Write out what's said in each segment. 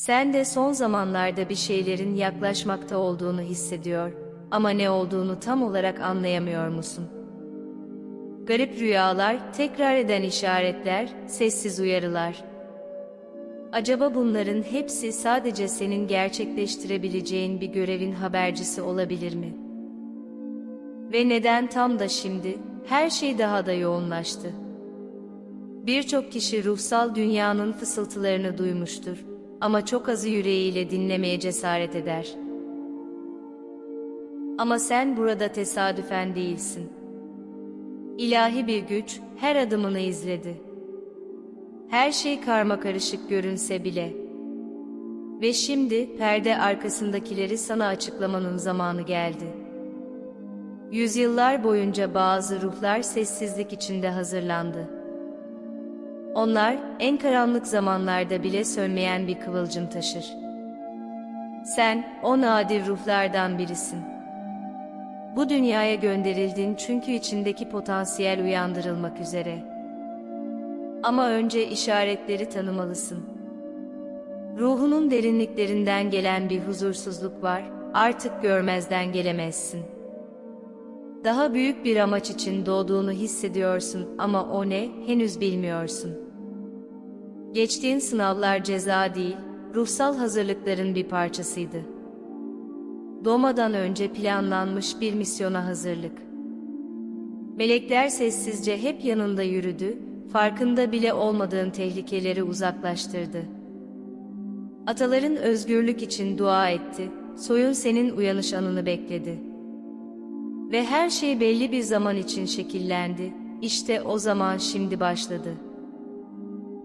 Sen de son zamanlarda bir şeylerin yaklaşmakta olduğunu hissediyor ama ne olduğunu tam olarak anlayamıyor musun? Garip rüyalar, tekrar eden işaretler, sessiz uyarılar. Acaba bunların hepsi sadece senin gerçekleştirebileceğin bir görevin habercisi olabilir mi? Ve neden tam da şimdi her şey daha da yoğunlaştı? Birçok kişi ruhsal dünyanın fısıltılarını duymuştur ama çok azı yüreğiyle dinlemeye cesaret eder. Ama sen burada tesadüfen değilsin. İlahi bir güç her adımını izledi. Her şey karma karışık görünse bile. Ve şimdi perde arkasındakileri sana açıklamanın zamanı geldi. Yüzyıllar boyunca bazı ruhlar sessizlik içinde hazırlandı. Onlar en karanlık zamanlarda bile sönmeyen bir kıvılcım taşır. Sen o nadir ruhlardan birisin. Bu dünyaya gönderildin çünkü içindeki potansiyel uyandırılmak üzere. Ama önce işaretleri tanımalısın. Ruhunun derinliklerinden gelen bir huzursuzluk var, artık görmezden gelemezsin. Daha büyük bir amaç için doğduğunu hissediyorsun ama o ne, henüz bilmiyorsun. Geçtiğin sınavlar ceza değil, ruhsal hazırlıkların bir parçasıydı. Doğmadan önce planlanmış bir misyona hazırlık. Melekler sessizce hep yanında yürüdü, farkında bile olmadığın tehlikeleri uzaklaştırdı. Ataların özgürlük için dua etti, soyun senin uyanış anını bekledi. Ve her şey belli bir zaman için şekillendi, işte o zaman şimdi başladı.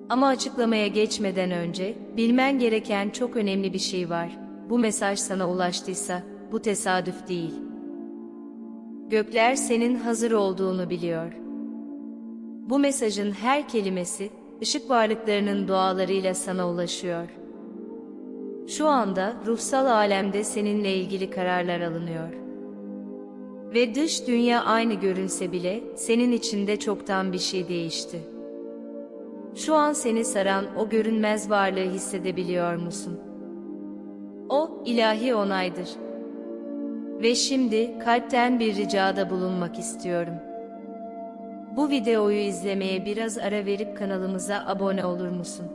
Ama açıklamaya geçmeden önce, bilmen gereken çok önemli bir şey var. Bu mesaj sana ulaştıysa, bu tesadüf değil. Gökler senin hazır olduğunu biliyor. Bu mesajın her kelimesi, ışık varlıklarının dualarıyla sana ulaşıyor. Şu anda ruhsal alemde seninle ilgili kararlar alınıyor. Ve dış dünya aynı görünse bile, senin içinde çoktan bir şey değişti. Şu an seni saran o görünmez varlığı hissedebiliyor musun? O, ilahi onaydır. Ve şimdi kalpten bir ricada bulunmak istiyorum. Bu videoyu izlemeye biraz ara verip kanalımıza abone olur musun?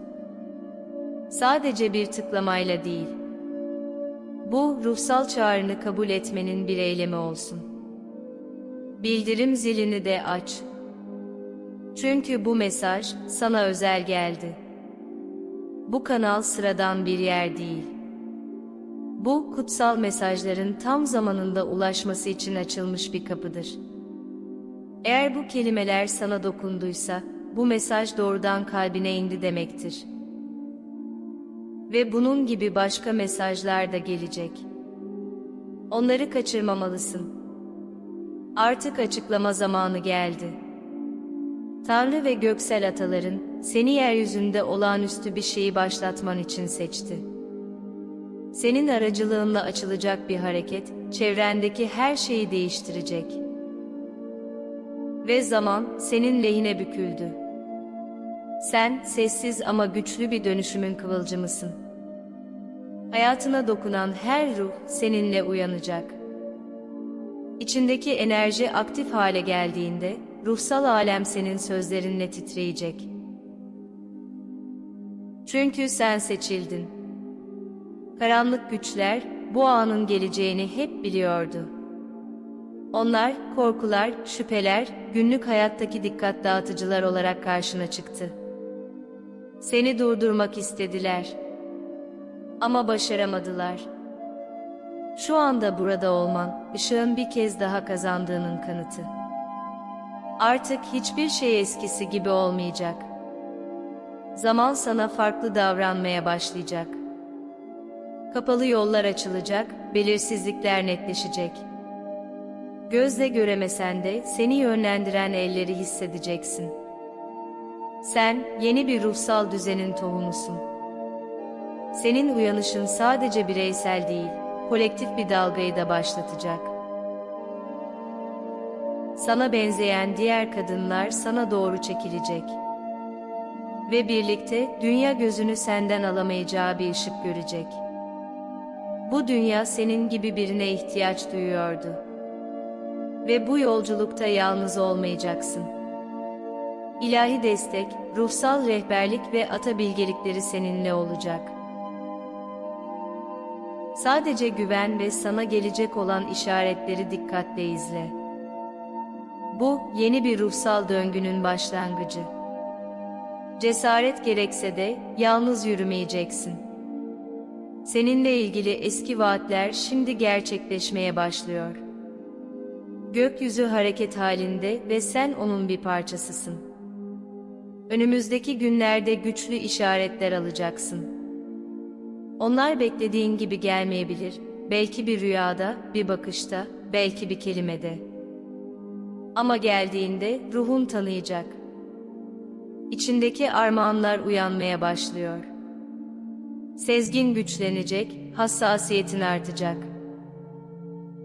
Sadece bir tıklamayla değil. Bu ruhsal çağrını kabul etmenin bir eylemi olsun. Bildirim zilini de aç. Çünkü bu mesaj sana özel geldi. Bu kanal sıradan bir yer değil. Bu kutsal mesajların tam zamanında ulaşması için açılmış bir kapıdır. Eğer bu kelimeler sana dokunduysa, bu mesaj doğrudan kalbine indi demektir. Ve bunun gibi başka mesajlar da gelecek. Onları kaçırmamalısın. Artık açıklama zamanı geldi. Tanrı ve göksel ataların seni yeryüzünde olağanüstü bir şeyi başlatman için seçti. Senin aracılığınla açılacak bir hareket, çevrendeki her şeyi değiştirecek. Ve zaman senin lehine büküldü. Sen sessiz ama güçlü bir dönüşümün kıvılcımısın. Hayatına dokunan her ruh seninle uyanacak. İçindeki enerji aktif hale geldiğinde, ruhsal alem senin sözlerinle titreyecek. Çünkü sen seçildin. Karanlık güçler bu anın geleceğini hep biliyordu. Onlar korkular, şüpheler, günlük hayattaki dikkat dağıtıcılar olarak karşına çıktı. Seni durdurmak istediler. Ama başaramadılar. Şu anda burada olman, ışığın bir kez daha kazandığının kanıtı. Artık hiçbir şey eskisi gibi olmayacak. Zaman sana farklı davranmaya başlayacak. Kapalı yollar açılacak, belirsizlikler netleşecek. Gözle göremesen de seni yönlendiren elleri hissedeceksin. Sen yeni bir ruhsal düzenin tohumusun. Senin uyanışın sadece bireysel değil, kolektif bir dalgayı da başlatacak. Sana benzeyen diğer kadınlar sana doğru çekilecek. Ve birlikte dünya gözünü senden alamayacağı bir ışık görecek. Bu dünya senin gibi birine ihtiyaç duyuyordu. Ve bu yolculukta yalnız olmayacaksın. İlahi destek, ruhsal rehberlik ve ata bilgelikleri seninle olacak. Sadece güven ve sana gelecek olan işaretleri dikkatle izle. Bu, yeni bir ruhsal döngünün başlangıcı. Cesaret gerekse de yalnız yürümeyeceksin. Seninle ilgili eski vaatler şimdi gerçekleşmeye başlıyor. Gökyüzü hareket halinde ve sen onun bir parçasısın. Önümüzdeki günlerde güçlü işaretler alacaksın. Onlar beklediğin gibi gelmeyebilir. Belki bir rüyada, bir bakışta, belki bir kelimede. Ama geldiğinde ruhun tanıyacak. İçindeki armağanlar uyanmaya başlıyor. Sezgin güçlenecek, hassasiyetin artacak.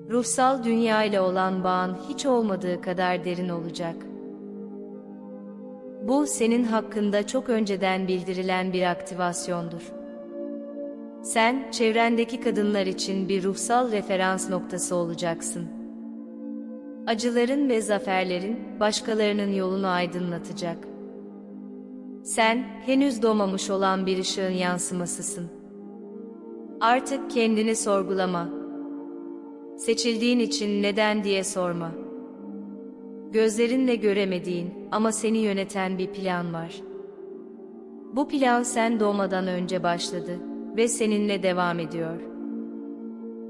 Ruhsal dünya ile olan bağın hiç olmadığı kadar derin olacak. Bu senin hakkında çok önceden bildirilen bir aktivasyondur. Sen, çevrendeki kadınlar için bir ruhsal referans noktası olacaksın. Acıların ve zaferlerin başkalarının yolunu aydınlatacak. Sen, henüz doğmamış olan bir ışığın yansımasısın. Artık kendini sorgulama. Seçildiğin için neden diye sorma. Gözlerinle göremediğin ama seni yöneten bir plan var. Bu plan sen doğmadan önce başladı ve seninle devam ediyor.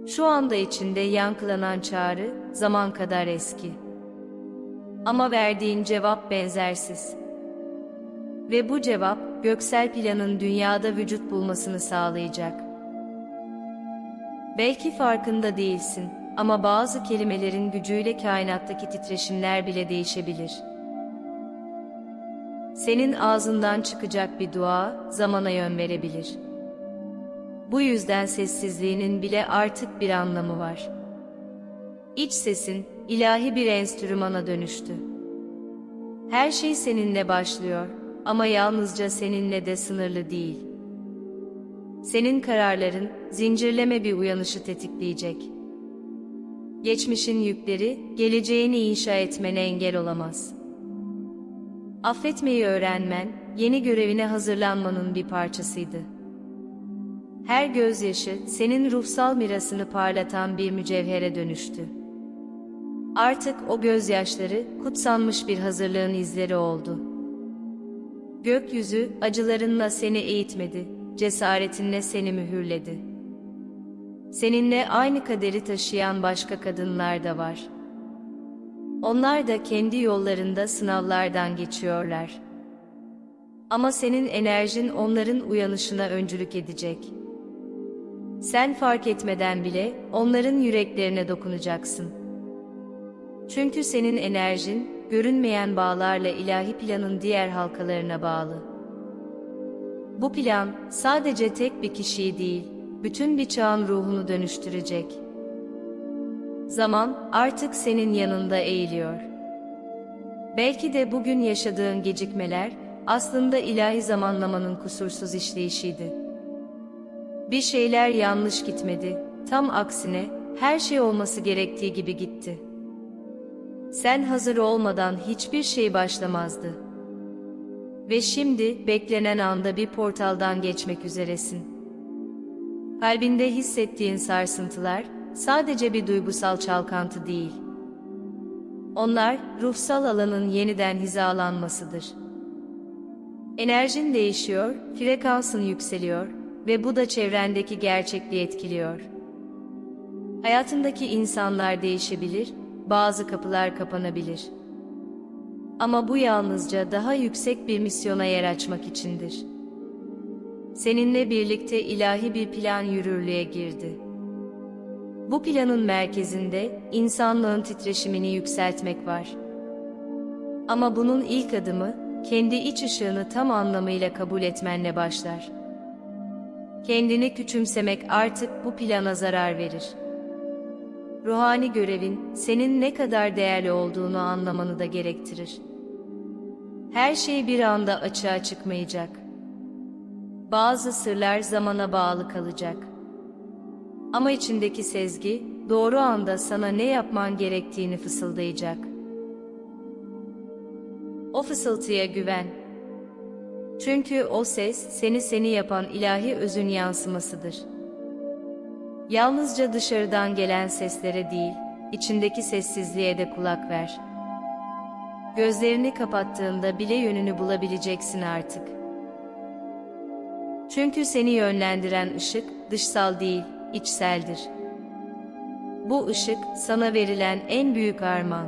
Şu anda içinde yankılanan çağrı zaman kadar eski. Ama verdiğin cevap benzersiz. Ve bu cevap göksel planın dünyada vücut bulmasını sağlayacak. Belki farkında değilsin ama bazı kelimelerin gücüyle kainattaki titreşimler bile değişebilir. Senin ağzından çıkacak bir dua zamana yön verebilir. Bu yüzden sessizliğinin bile artık bir anlamı var. İç sesin ilahi bir enstrümana dönüştü. Her şey seninle başlıyor ama yalnızca seninle de sınırlı değil. Senin kararların zincirleme bir uyanışı tetikleyecek. Geçmişin yükleri geleceğini inşa etmene engel olamaz. Affetmeyi öğrenmen yeni görevine hazırlanmanın bir parçasıydı. Her gözyaşı senin ruhsal mirasını parlatan bir mücevhere dönüştü. Artık o gözyaşları kutsanmış bir hazırlığın izleri oldu. Gökyüzü acılarınla seni eğitmedi, cesaretinle seni mühürledi. Seninle aynı kaderi taşıyan başka kadınlar da var. Onlar da kendi yollarında sınavlardan geçiyorlar. Ama senin enerjin onların uyanışına öncülük edecek. Sen fark etmeden bile onların yüreklerine dokunacaksın. Çünkü senin enerjin görünmeyen bağlarla ilahi planın diğer halkalarına bağlı. Bu plan sadece tek bir kişiyi değil, bütün bir çağın ruhunu dönüştürecek. Zaman artık senin yanında eğiliyor. Belki de bugün yaşadığın gecikmeler aslında ilahi zamanlamanın kusursuz işleyişiydi. Bir şeyler yanlış gitmedi, tam aksine her şey olması gerektiği gibi gitti. Sen hazır olmadan hiçbir şey başlamazdı. Ve şimdi beklenen anda bir portaldan geçmek üzeresin. Kalbinde hissettiğin sarsıntılar sadece bir duygusal çalkantı değil. Onlar ruhsal alanın yeniden hizalanmasıdır. Enerjin değişiyor, frekansın yükseliyor ve bu da çevrendeki gerçekliği etkiliyor. Hayatındaki insanlar değişebilir, bazı kapılar kapanabilir. Ama bu yalnızca daha yüksek bir misyona yer açmak içindir. Seninle birlikte ilahi bir plan yürürlüğe girdi. Bu planın merkezinde insanlığın titreşimini yükseltmek var. Ama bunun ilk adımı kendi iç ışığını tam anlamıyla kabul etmenle başlar. Kendini küçümsemek artık bu plana zarar verir. Ruhani görevin senin ne kadar değerli olduğunu anlamanı da gerektirir. Her şey bir anda açığa çıkmayacak. Bazı sırlar zamana bağlı kalacak. Ama içindeki sezgi, doğru anda sana ne yapman gerektiğini fısıldayacak. O fısıltıya güven. Çünkü o ses, seni seni yapan ilahi özün yansımasıdır. Yalnızca dışarıdan gelen seslere değil, içindeki sessizliğe de kulak ver. Gözlerini kapattığında bile yönünü bulabileceksin artık. Çünkü seni yönlendiren ışık dışsal değil, içseldir. Bu ışık sana verilen en büyük armağan.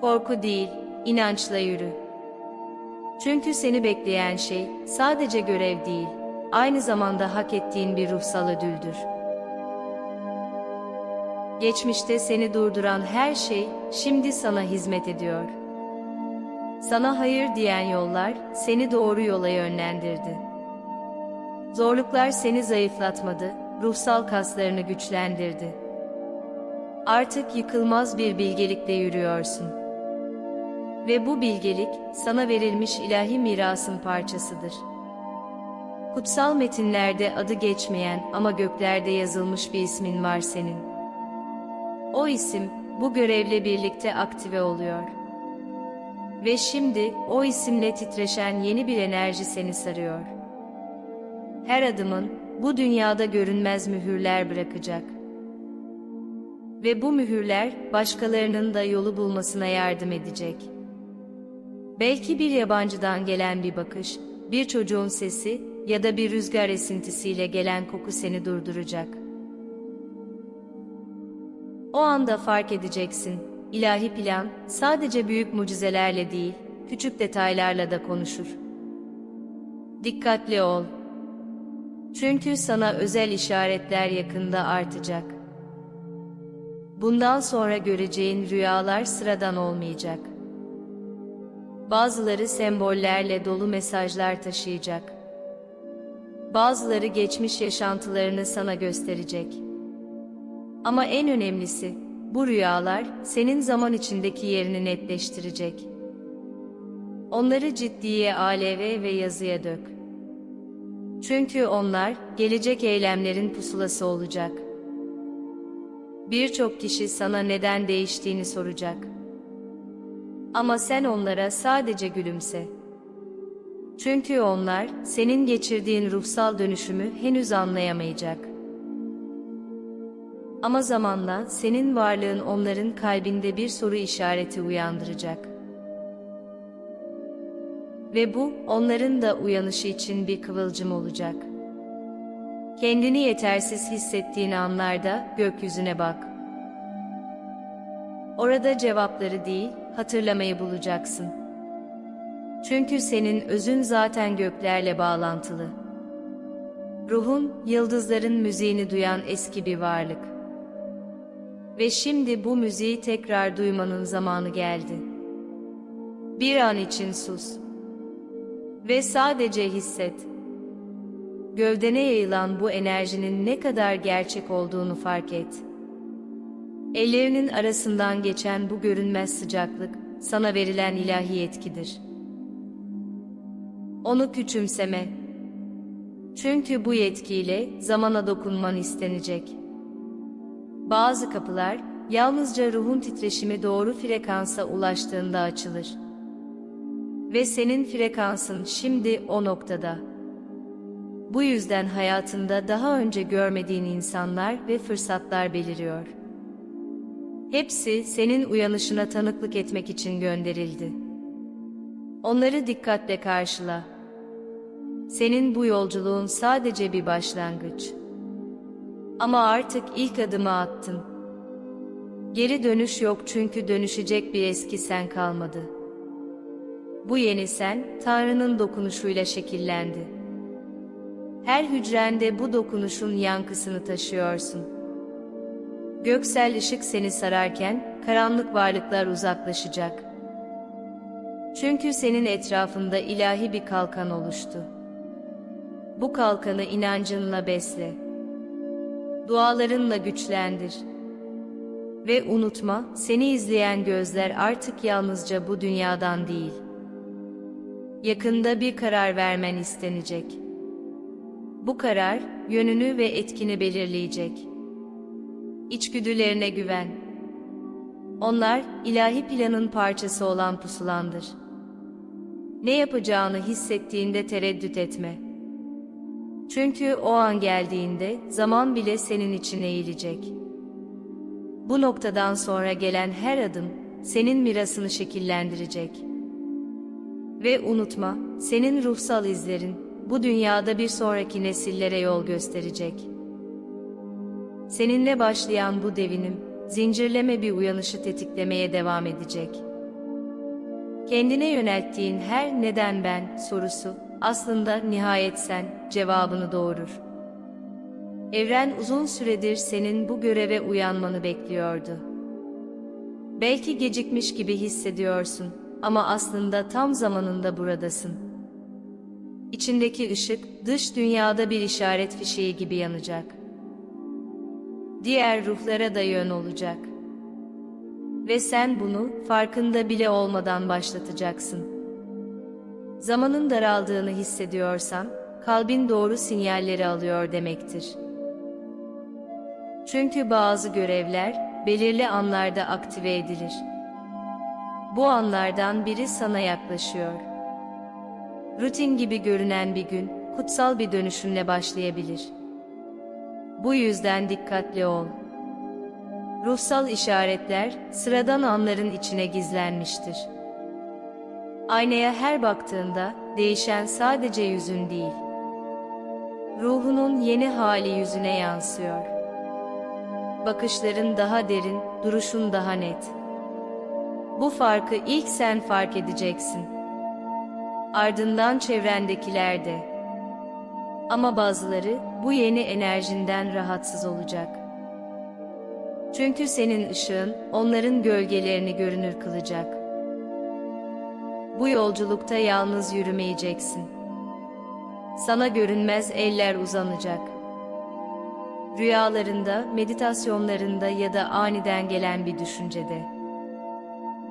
Korku değil, inançla yürü. Çünkü seni bekleyen şey sadece görev değil, aynı zamanda hak ettiğin bir ruhsal ödüldür. Geçmişte seni durduran her şey şimdi sana hizmet ediyor. Sana hayır diyen yollar seni doğru yola yönlendirdi. Zorluklar seni zayıflatmadı, ruhsal kaslarını güçlendirdi. Artık yıkılmaz bir bilgelikle yürüyorsun. Ve bu bilgelik sana verilmiş ilahi mirasın parçasıdır. Kutsal metinlerde adı geçmeyen ama göklerde yazılmış bir ismin var senin. O isim bu görevle birlikte aktive oluyor. Ve şimdi o isimle titreşen yeni bir enerji seni sarıyor. Her adımın bu dünyada görünmez mühürler bırakacak. Ve bu mühürler başkalarının da yolu bulmasına yardım edecek. Belki bir yabancıdan gelen bir bakış, bir çocuğun sesi ya da bir rüzgar esintisiyle gelen koku seni durduracak. O anda fark edeceksin, ilahi plan sadece büyük mucizelerle değil, küçük detaylarla da konuşur. Dikkatli ol. Çünkü sana özel işaretler yakında artacak. Bundan sonra göreceğin rüyalar sıradan olmayacak. Bazıları sembollerle dolu mesajlar taşıyacak. Bazıları geçmiş yaşantılarını sana gösterecek. Ama en önemlisi, bu rüyalar senin zaman içindeki yerini netleştirecek. Onları ciddiye, aleve ve yazıya dök. Çünkü onlar gelecek eylemlerin pusulası olacak. Birçok kişi sana neden değiştiğini soracak. Ama sen onlara sadece gülümse. Çünkü onlar senin geçirdiğin ruhsal dönüşümü henüz anlayamayacak. Ama zamanla senin varlığın onların kalbinde bir soru işareti uyandıracak. Ve bu onların da uyanışı için bir kıvılcım olacak. Kendini yetersiz hissettiğin anlarda gökyüzüne bak. Orada cevapları değil, hatırlamayı bulacaksın. Çünkü senin özün zaten göklerle bağlantılı. Ruhun, yıldızların müziğini duyan eski bir varlık. Ve şimdi bu müziği tekrar duymanın zamanı geldi. Bir an için sus. Ve sadece hisset. Gövdene yayılan bu enerjinin ne kadar gerçek olduğunu fark et. Ellerinin arasından geçen bu görünmez sıcaklık, sana verilen ilahi yetkidir. Onu küçümseme. Çünkü bu yetkiyle zamana dokunman istenecek. Bazı kapılar, yalnızca ruhun titreşimi doğru frekansa ulaştığında açılır. Ve senin frekansın şimdi o noktada. Bu yüzden hayatında daha önce görmediğin insanlar ve fırsatlar beliriyor. Hepsi senin uyanışına tanıklık etmek için gönderildi. Onları dikkatle karşıla. Senin bu yolculuğun sadece bir başlangıç. Ama artık ilk adımı attın. Geri dönüş yok çünkü dönüşecek bir eski sen kalmadı. Bu yeni sen, Tanrı'nın dokunuşuyla şekillendi. Her hücrende bu dokunuşun yankısını taşıyorsun. Göksel ışık seni sararken, karanlık varlıklar uzaklaşacak. Çünkü senin etrafında ilahi bir kalkan oluştu. Bu kalkanı inancınla besle. Dualarınla güçlendir. Ve unutma, seni izleyen gözler artık yalnızca bu dünyadan değil, yakında bir karar vermen istenecek. Bu karar, yönünü ve etkini belirleyecek. İçgüdülerine güven. Onlar, ilahi planın parçası olan pusulandır. Ne yapacağını hissettiğinde tereddüt etme. Çünkü o an geldiğinde, zaman bile senin için eğilecek. Bu noktadan sonra gelen her adım, senin mirasını şekillendirecek. Ve unutma, senin ruhsal izlerin, bu dünyada bir sonraki nesillere yol gösterecek. Seninle başlayan bu devinim, zincirleme bir uyanışı tetiklemeye devam edecek. Kendine yönelttiğin her neden ben sorusu, aslında nihayet sen cevabını doğurur. Evren uzun süredir senin bu göreve uyanmanı bekliyordu. Belki gecikmiş gibi hissediyorsun ama aslında tam zamanında buradasın. İçindeki ışık dış dünyada bir işaret fişeği gibi yanacak. Diğer ruhlara da yön olacak. Ve sen bunu farkında bile olmadan başlatacaksın. Zamanın daraldığını hissediyorsan, kalbin doğru sinyalleri alıyor demektir. Çünkü bazı görevler belirli anlarda aktive edilir. Bu anlardan biri sana yaklaşıyor. Rutin gibi görünen bir gün kutsal bir dönüşümle başlayabilir. Bu yüzden dikkatli ol. Ruhsal işaretler sıradan anların içine gizlenmiştir. Aynaya her baktığında değişen sadece yüzün değil. Ruhunun yeni hali yüzüne yansıyor. Bakışların daha derin, duruşun daha net. Bu farkı ilk sen fark edeceksin. Ardından çevrendekiler de. Ama bazıları bu yeni enerjinden rahatsız olacak. Çünkü senin ışığın onların gölgelerini görünür kılacak. Bu yolculukta yalnız yürümeyeceksin. Sana görünmez eller uzanacak. Rüyalarında, meditasyonlarında ya da aniden gelen bir düşüncede.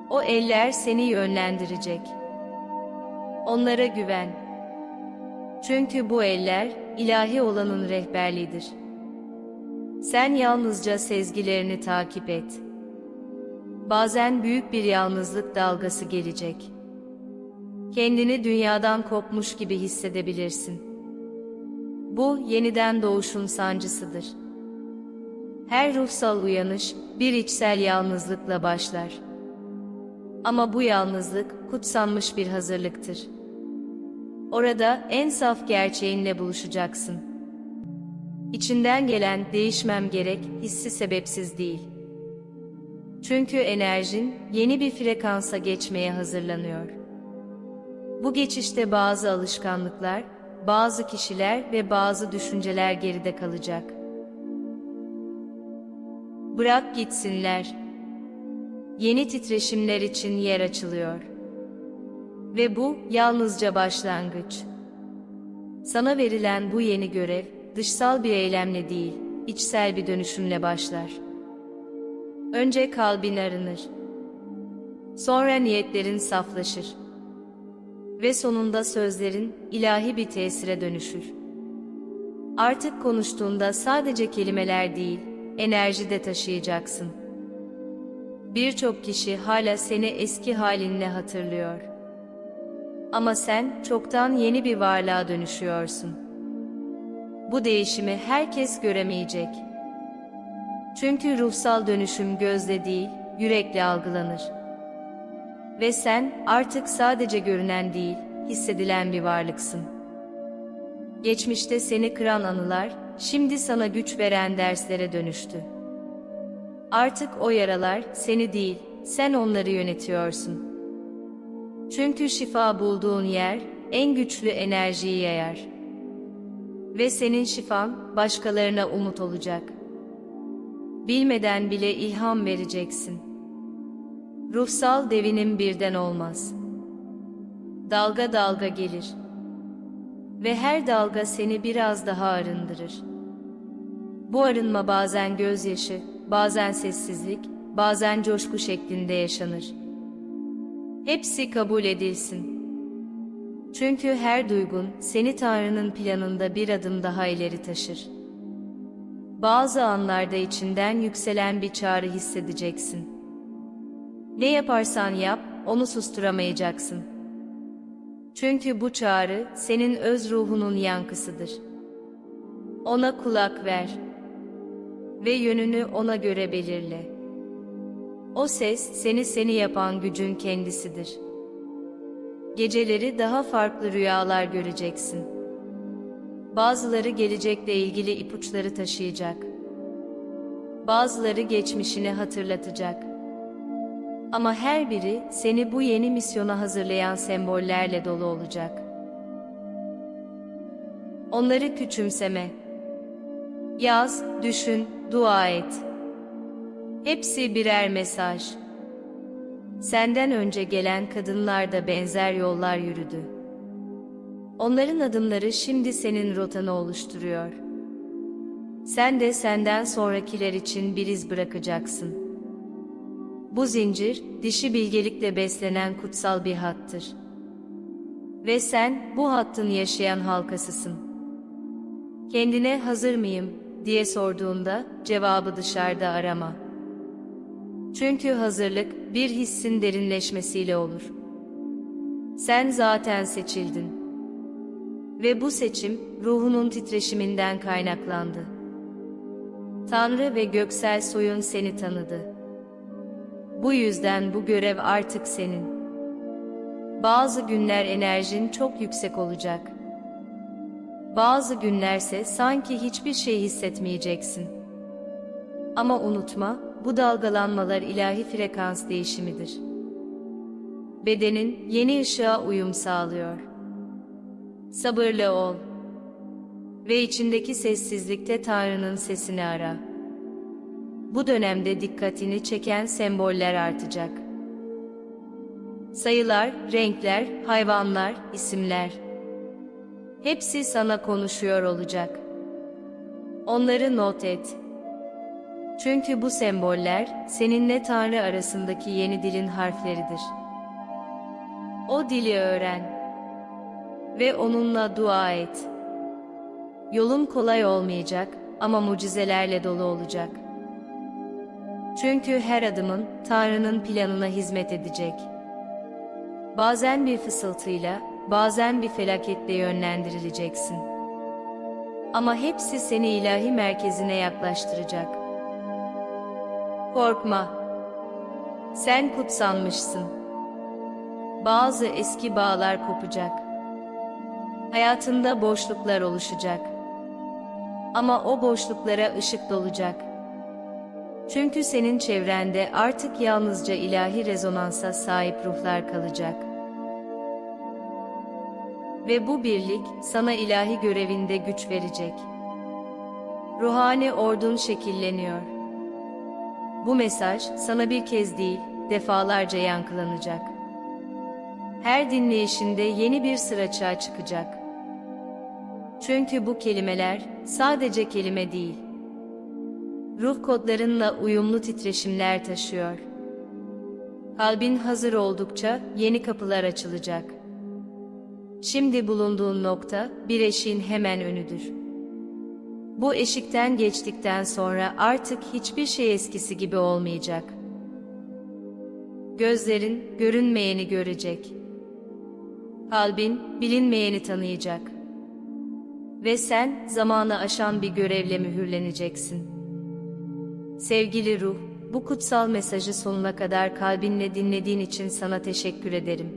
O eller seni yönlendirecek. Onlara güven. Çünkü bu eller ilahi olanın rehberliğidir. Sen yalnızca sezgilerini takip et. Bazen büyük bir yalnızlık dalgası gelecek. Kendini dünyadan kopmuş gibi hissedebilirsin. Bu yeniden doğuşun sancısıdır. Her ruhsal uyanış bir içsel yalnızlıkla başlar. Ama bu yalnızlık kutsanmış bir hazırlıktır. Orada en saf gerçeğinle buluşacaksın. İçinden gelen değişmem gerek hissi sebepsiz değil. Çünkü enerjin yeni bir frekansa geçmeye hazırlanıyor. Bu geçişte bazı alışkanlıklar, bazı kişiler ve bazı düşünceler geride kalacak. Bırak gitsinler. Yeni titreşimler için yer açılıyor. Ve bu yalnızca başlangıç. Sana verilen bu yeni görev dışsal bir eylemle değil, içsel bir dönüşümle başlar. Önce kalbin arınır. Sonra niyetlerin saflaşır. Ve sonunda sözlerin ilahi bir tesire dönüşür. Artık konuştuğunda sadece kelimeler değil, enerji de taşıyacaksın. Birçok kişi hala seni eski halinle hatırlıyor. Ama sen çoktan yeni bir varlığa dönüşüyorsun. Bu değişimi herkes göremeyecek. Çünkü ruhsal dönüşüm gözle değil, yürekle algılanır. Ve sen artık sadece görünen değil, hissedilen bir varlıksın. Geçmişte seni kıran anılar, şimdi sana güç veren derslere dönüştü. Artık o yaralar seni değil, sen onları yönetiyorsun. Çünkü şifa bulduğun yer, en güçlü enerjiyi yayar. Ve senin şifan, başkalarına umut olacak. Bilmeden bile ilham vereceksin. Ruhsal devinim birden olmaz. Dalga dalga gelir. Ve her dalga seni biraz daha arındırır. Bu arınma bazen gözyaşı, bazen sessizlik, bazen coşku şeklinde yaşanır. Hepsi kabul edilsin. Çünkü her duygun seni Tanrı'nın planında bir adım daha ileri taşır. Bazı anlarda içinden yükselen bir çağrı hissedeceksin. Ne yaparsan yap, onu susturamayacaksın. Çünkü bu çağrı senin öz ruhunun yankısıdır. Ona kulak ver ve yönünü ona göre belirle. O ses seni seni yapan gücün kendisidir. Geceleri daha farklı rüyalar göreceksin. Bazıları gelecekle ilgili ipuçları taşıyacak. Bazıları geçmişini hatırlatacak. Ama her biri seni bu yeni misyona hazırlayan sembollerle dolu olacak. Onları küçümseme. Yaz, düşün, dua et. Hepsi birer mesaj. Senden önce gelen kadınlar da benzer yollar yürüdü. Onların adımları şimdi senin rotanı oluşturuyor. Sen de senden sonrakiler için bir iz bırakacaksın. Bu zincir, dişi bilgelikle beslenen kutsal bir hattır. Ve sen bu hattın yaşayan halkasısın. Kendine hazır mıyım diye sorduğunda cevabı dışarıda arama. Çünkü hazırlık bir hissin derinleşmesiyle olur. Sen zaten seçildin. Ve bu seçim ruhunun titreşiminden kaynaklandı. Tanrı ve göksel soyun seni tanıdı. Bu yüzden bu görev artık senin. Bazı günler enerjin çok yüksek olacak. Bazı günlerse sanki hiçbir şey hissetmeyeceksin. Ama unutma, bu dalgalanmalar ilahi frekans değişimidir. Bedenin yeni ışığa uyum sağlıyor. Sabırlı ol. Ve içindeki sessizlikte Tanrı'nın sesini ara. Bu dönemde dikkatini çeken semboller artacak. Sayılar, renkler, hayvanlar, isimler. Hepsi sana konuşuyor olacak. Onları not et. Çünkü bu semboller seninle Tanrı arasındaki yeni dilin harfleridir. O dili öğren ve onunla dua et. Yolun kolay olmayacak ama mucizelerle dolu olacak. Çünkü her adımın Tanrı'nın planına hizmet edecek. Bazen bir fısıltıyla, bazen bir felaketle yönlendirileceksin. Ama hepsi seni ilahi merkezine yaklaştıracak. Korkma. Sen kutsanmışsın. Bazı eski bağlar kopacak. Hayatında boşluklar oluşacak. Ama o boşluklara ışık dolacak. Çünkü senin çevrende artık yalnızca ilahi rezonansa sahip ruhlar kalacak. Ve bu birlik sana ilahi görevinde güç verecek. Ruhani ordun şekilleniyor. Bu mesaj sana bir kez değil, defalarca yankılanacak. Her dinleyişinde yeni bir sıraçağa çıkacak. Çünkü bu kelimeler sadece kelime değil. Ruh kodlarınla uyumlu titreşimler taşıyor. Kalbin hazır oldukça yeni kapılar açılacak. Şimdi bulunduğun nokta bir eşiğin hemen önüdür. Bu eşikten geçtikten sonra artık hiçbir şey eskisi gibi olmayacak. Gözlerin görünmeyeni görecek. Kalbin bilinmeyeni tanıyacak. Ve sen zamanı aşan bir görevle mühürleneceksin. Sevgili ruh, bu kutsal mesajı sonuna kadar kalbinle dinlediğin için sana teşekkür ederim.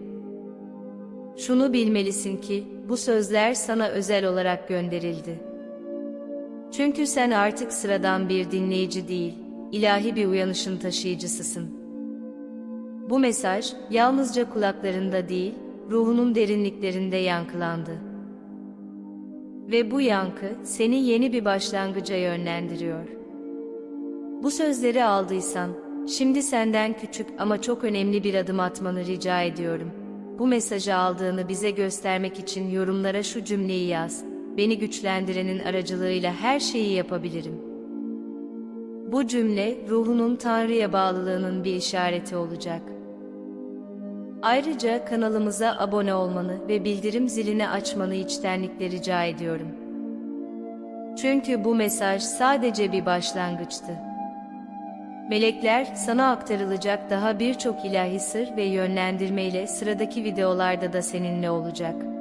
Şunu bilmelisin ki bu sözler sana özel olarak gönderildi. Çünkü sen artık sıradan bir dinleyici değil, ilahi bir uyanışın taşıyıcısısın. Bu mesaj yalnızca kulaklarında değil, ruhunun derinliklerinde yankılandı. Ve bu yankı seni yeni bir başlangıca yönlendiriyor. Bu sözleri aldıysan, şimdi senden küçük ama çok önemli bir adım atmanı rica ediyorum. Bu mesajı aldığını bize göstermek için yorumlara şu cümleyi yaz. Beni güçlendirenin aracılığıyla her şeyi yapabilirim. Bu cümle ruhunun Tanrı'ya bağlılığının bir işareti olacak. Ayrıca kanalımıza abone olmanı ve bildirim zilini açmanı içtenlikle rica ediyorum. Çünkü bu mesaj sadece bir başlangıçtı. Melekler sana aktarılacak daha birçok ilahi sır ve yönlendirmeyle sıradaki videolarda da seninle olacak.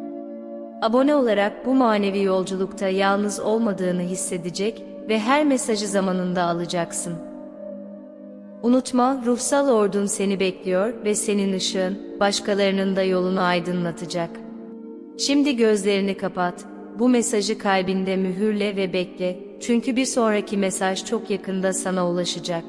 Abone olarak bu manevi yolculukta yalnız olmadığını hissedecek ve her mesajı zamanında alacaksın. Unutma, ruhsal ordun seni bekliyor ve senin ışığın başkalarının da yolunu aydınlatacak. Şimdi gözlerini kapat, bu mesajı kalbinde mühürle ve bekle, çünkü bir sonraki mesaj çok yakında sana ulaşacak.